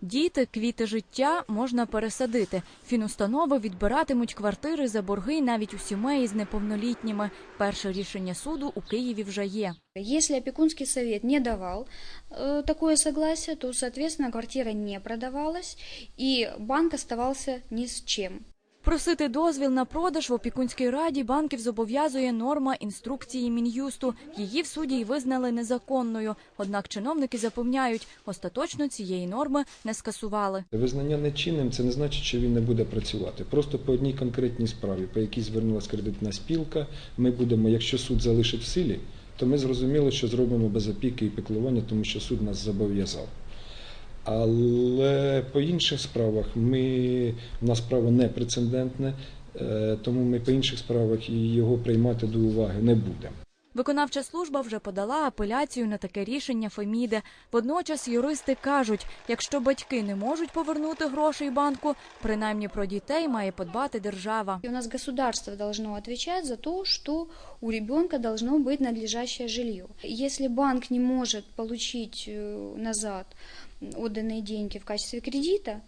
Діти, квіти життя можна пересадити. Фінустанови відбиратимуть квартири за борги навіть у сімей з неповнолітніми. Перше рішення суду у Києві вже є. Якщо опікунський совет не давав э, такое согласие, то, соответственно, квартира не продавалась, і банк оставался ні з чем. Просити дозвіл на продаж в опікунській раді банків зобов'язує норма інструкції мін'юсту. Її в суді й визнали незаконною. Однак чиновники запевняють, остаточно цієї норми не скасували. Визнання нечинним це не значить, що він не буде працювати. Просто по одній конкретній справі, по якій звернулася кредитна спілка, ми будемо, якщо суд залишить в силі, то ми зрозуміло, що зробимо без опіки і піклування, тому що суд нас зобов'язав. Але по інших справах ми, у нас право не прецедентне, тому ми по інших справах його приймати до уваги не будемо. Виконавча служба вже подала апеляцію на таке рішення Феміди. Водночас юристи кажуть, якщо батьки не можуть повернути грошей банку, принаймні про дітей має подбати держава. И у нас государство должно отвечать за то, что у ребенка должно быть надлежащее жилье. Если банк не может получить э, назад отданные деньги в качестве кредита,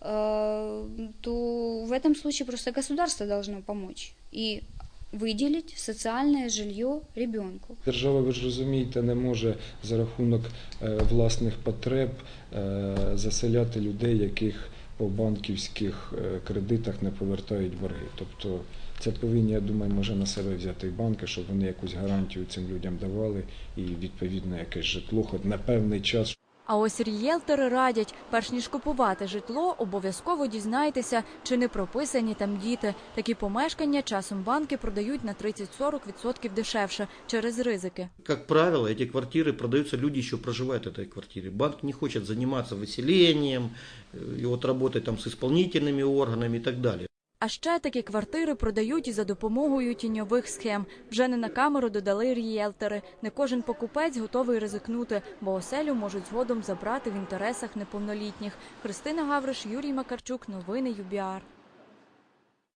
э, то в этом случае просто государство должно помочь и выделить социальное жилье ребенку. Держава, ви ж розумієте, не може за рахунок е, власних потреб е, заселяти людей, яких по банківських е, кредитах не повертають борги. Тобто це повинні, я думаю, може на себе взяти банки, щоб вони якусь гарантію цим людям давали і відповідно якесь житло, хоч на певний час. А ось рієлтори радять, перш ніж купувати житло, обов'язково дізнайтеся, чи не прописані там діти. Такі помешкання часом банки продають на 30-40% дешевше через ризики. Как правило, эти квартиры продаются, люди еще проживают в этой квартире. Банк не хочет заниматься выселением, э, и вот работать там с исполнительными органами и так далее. А ще такі квартири продають і за допомогою тіньових схем. Вже не на камеру додали рієлтери. Не кожен покупець готовий ризикнути, бо оселю можуть згодом забрати в інтересах неповнолітніх. Христина Гавриш, Юрій Макарчук. Новини ЮБІАР.